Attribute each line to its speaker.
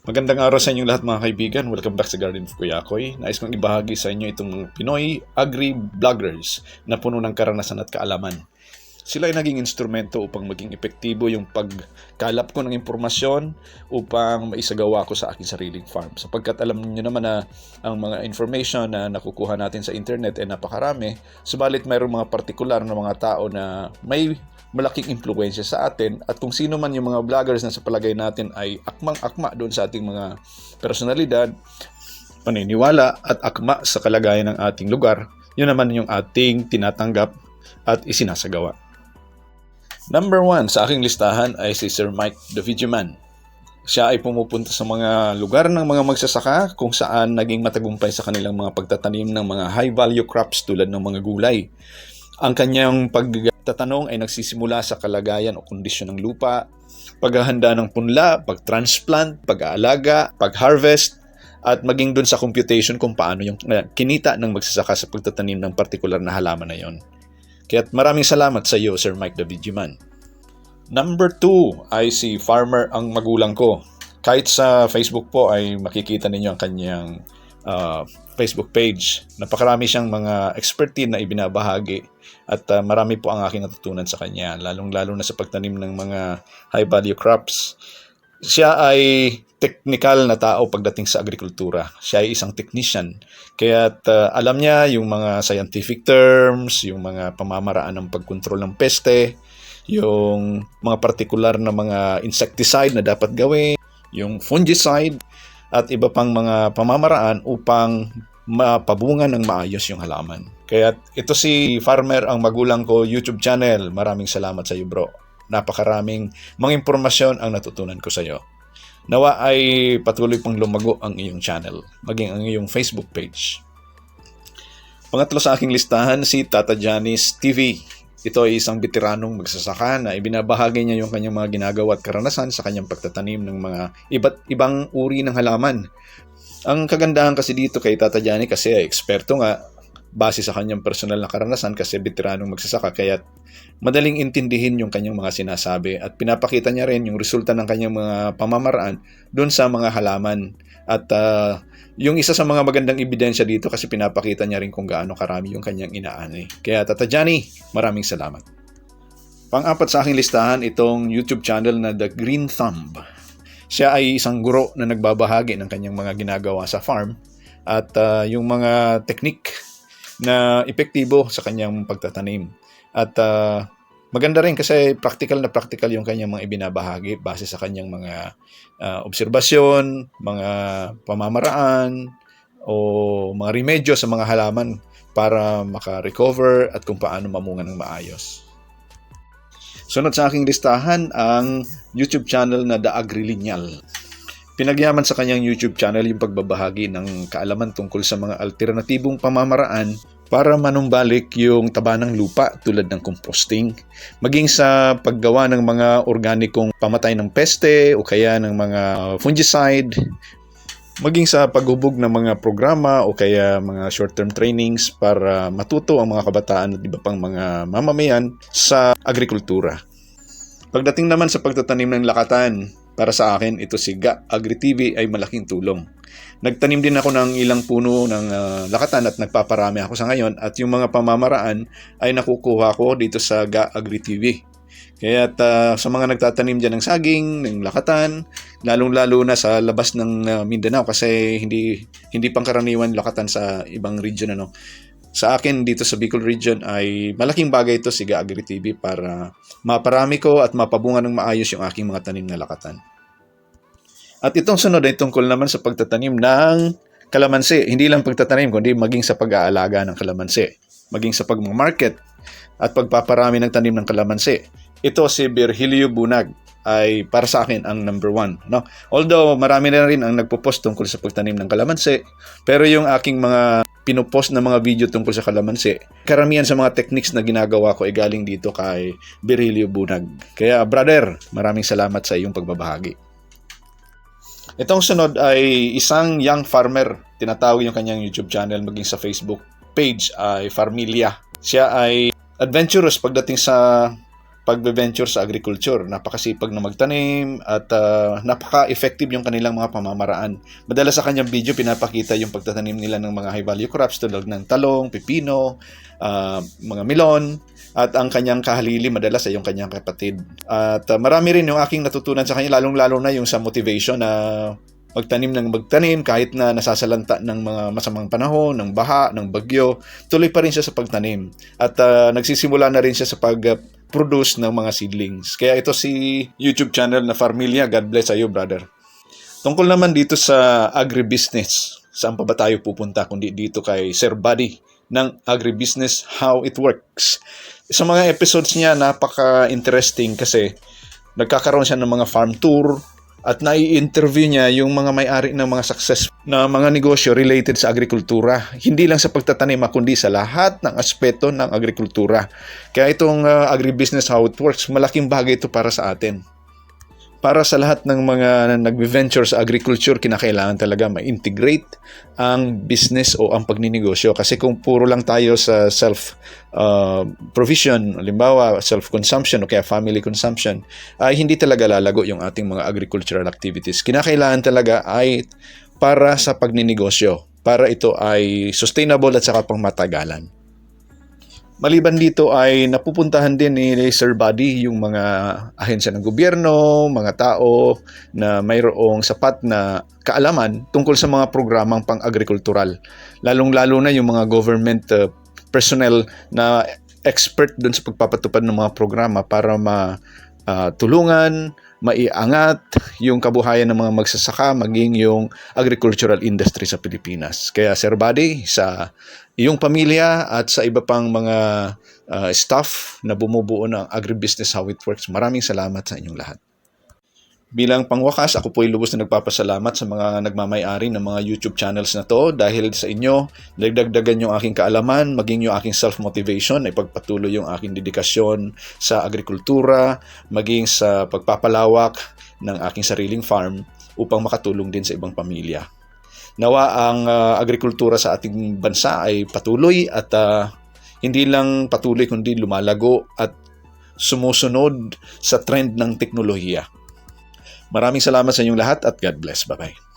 Speaker 1: Magandang araw sa inyong lahat mga kaibigan. Welcome back sa Garden of Kuyakoy. Nais kong ibahagi sa inyo itong Pinoy agri-vloggers na puno ng karanasan at kaalaman. Sila ay naging instrumento upang maging epektibo yung pagkalap ko ng impormasyon upang maisagawa ko sa aking sariling farm. Sapagkat alam niyo naman na ang mga information na nakukuha natin sa internet ay napakarami, subalit mayroong mga partikular na mga tao na may malaking impluensya sa atin at kung sino man yung mga vloggers na sa palagay natin ay akmang-akma doon sa ating mga personalidad, paniniwala at akma sa kalagayan ng ating lugar, yun naman yung ating tinatanggap at isinasagawa. Number one sa aking listahan ay si Sir Mike the Videoman. Siya ay pumupunta sa mga lugar ng mga magsasaka kung saan naging matagumpay sa kanilang mga pagtatanim ng mga high-value crops tulad ng mga gulay. Ang kanyang pagtatanong ay nagsisimula sa kalagayan o kondisyon ng lupa, paghahanda ng punla, pag-transplant, pag-aalaga, pag-harvest, at maging dun sa computation kung paano yung kinita ng magsasaka sa pagtatanim ng partikular na halaman na yon. Kaya maraming salamat sa iyo, Sir Mike David Man. Number two ay si Farmer ang magulang ko. Kahit sa Facebook po ay makikita ninyo ang kanyang uh, Facebook page. Napakarami siyang mga expertise na ibinabahagi at uh, marami po ang aking natutunan sa kanya, lalong-lalo na sa pagtanim ng mga high-value crops. Siya ay technical na tao pagdating sa agrikultura. Siya ay isang technician. Kaya uh, alam niya yung mga scientific terms, yung mga pamamaraan ng pagkontrol ng peste, yung mga partikular na mga insecticide na dapat gawin, yung fungicide, at iba pang mga pamamaraan upang mapabungan ng maayos yung halaman. Kaya ito si Farmer ang magulang ko YouTube channel. Maraming salamat sa iyo bro. Napakaraming mga impormasyon ang natutunan ko sa iyo. Nawa ay patuloy pang lumago ang iyong channel, maging ang iyong Facebook page. Pangatlo sa aking listahan, si Tata Janice TV. Ito ay isang veteranong magsasaka na ibinabahagi niya yung kanyang mga ginagawa at karanasan sa kanyang pagtatanim ng mga iba't ibang uri ng halaman. Ang kagandahan kasi dito kay Tata Jani kasi ay eksperto nga base sa kanyang personal na karanasan kasi veteranong magsasaka kaya madaling intindihin yung kanyang mga sinasabi at pinapakita niya rin yung resulta ng kanyang mga pamamaraan doon sa mga halaman at uh, yung isa sa mga magandang ebidensya dito kasi pinapakita niya rin kung gaano karami yung kanyang inaani. Kaya Tata Johnny, maraming salamat. Pang-apat sa aking listahan itong YouTube channel na The Green Thumb. Siya ay isang guro na nagbabahagi ng kanyang mga ginagawa sa farm at uh, yung mga technique na epektibo sa kanyang pagtatanim. At uh, maganda rin kasi practical na practical yung kanyang mga ibinabahagi base sa kanyang mga uh, obserbasyon, mga pamamaraan, o mga remedyo sa mga halaman para maka-recover at kung paano mamunga ng maayos. Sunod sa aking listahan ang YouTube channel na The Agrilineal. Pinagyaman sa kanyang YouTube channel yung pagbabahagi ng kaalaman tungkol sa mga alternatibong pamamaraan para manumbalik yung taba ng lupa tulad ng composting, maging sa paggawa ng mga organikong pamatay ng peste o kaya ng mga fungicide, maging sa paghubog ng mga programa o kaya mga short-term trainings para matuto ang mga kabataan at iba pang mga mamamayan sa agrikultura. Pagdating naman sa pagtatanim ng lakatan, para sa akin, ito si GA AgriTV ay malaking tulong. Nagtanim din ako ng ilang puno ng uh, lakatan at nagpaparami ako sa ngayon at yung mga pamamaraan ay nakukuha ko dito sa GA AgriTV. Kaya uh, sa mga nagtatanim dyan ng saging, ng lakatan, lalong-lalo na sa labas ng uh, Mindanao kasi hindi hindi pangkaraniwan lakatan sa ibang region ano. Sa akin dito sa Bicol region ay malaking bagay ito si Agri TV para maparami ko at mapabunga ng maayos yung aking mga tanim na lakatan. At itong sunod ay tungkol naman sa pagtatanim ng kalamansi. Hindi lang pagtatanim, kundi maging sa pag-aalaga ng kalamansi. Maging sa pag-market at pagpaparami ng tanim ng kalamansi. Ito si Virgilio Bunag ay para sa akin ang number one. No? Although marami na rin ang nagpo-post tungkol sa pagtanim ng kalamansi, pero yung aking mga pinopost na mga video tungkol sa kalamansi, karamihan sa mga techniques na ginagawa ko ay galing dito kay Virgilio Bunag. Kaya brother, maraming salamat sa iyong pagbabahagi. Itong sunod ay isang young farmer. Tinatawag yung kanyang YouTube channel maging sa Facebook page ay Farmilia. Siya ay adventurous pagdating sa pagbe-venture sa agriculture. Napakasipag na magtanim at ah, napaka-effective yung kanilang mga pamamaraan. Madalas sa kanyang video pinapakita yung pagtatanim nila ng mga high-value crops tulad ng talong, pipino, ah, mga melon, at ang kanyang kahalili madalas ay yung kanyang kapatid. At ah, marami rin yung aking natutunan sa kanya, lalong-lalo na yung sa motivation na magtanim ng magtanim kahit na nasasalanta ng mga masamang panahon, ng baha, ng bagyo, tuloy pa rin siya sa pagtanim. At ah, nagsisimula na rin siya sa pag-produce ng mga seedlings. Kaya ito si YouTube channel na Farmilia. God bless you, brother. Tungkol naman dito sa agribusiness, saan pa ba tayo pupunta kundi dito kay Sir Buddy ng Agribusiness How It Works. Sa mga episodes niya, napaka-interesting kasi nagkakaroon siya ng mga farm tour at nai-interview niya yung mga may-ari ng mga success na mga negosyo related sa agrikultura. Hindi lang sa pagtatanim, kundi sa lahat ng aspeto ng agrikultura. Kaya itong uh, agribusiness how it works, malaking bagay ito para sa atin para sa lahat ng mga nagbe-venture sa agriculture, kinakailangan talaga ma-integrate ang business o ang pagninegosyo. Kasi kung puro lang tayo sa self-provision, halimbawa self-consumption o kaya family consumption, ay hindi talaga lalago yung ating mga agricultural activities. Kinakailangan talaga ay para sa pagninegosyo, para ito ay sustainable at saka pangmatagalan. Maliban dito ay napupuntahan din ni Sir Buddy yung mga ahensya ng gobyerno, mga tao na mayroong sapat na kaalaman tungkol sa mga programang pang-agrikultural. Lalong-lalo na yung mga government uh, personnel na expert doon sa pagpapatupad ng mga programa para ma uh, tulungan, maiangat yung kabuhayan ng mga magsasaka maging yung agricultural industry sa Pilipinas. Kaya Sir Buddy, sa iyong pamilya at sa iba pang mga uh, staff na bumubuo ng agribusiness how it works. Maraming salamat sa inyong lahat. Bilang pangwakas, ako po ay lubos na nagpapasalamat sa mga nagmamay-ari ng mga YouTube channels na to dahil sa inyo, nagdagdagan yung aking kaalaman, maging yung aking self-motivation, ay pagpatuloy yung aking dedikasyon sa agrikultura, maging sa pagpapalawak ng aking sariling farm upang makatulong din sa ibang pamilya. Nawa ang uh, agrikultura sa ating bansa ay patuloy at uh, hindi lang patuloy kundi lumalago at sumusunod sa trend ng teknolohiya. Maraming salamat sa inyong lahat at God bless. Bye-bye.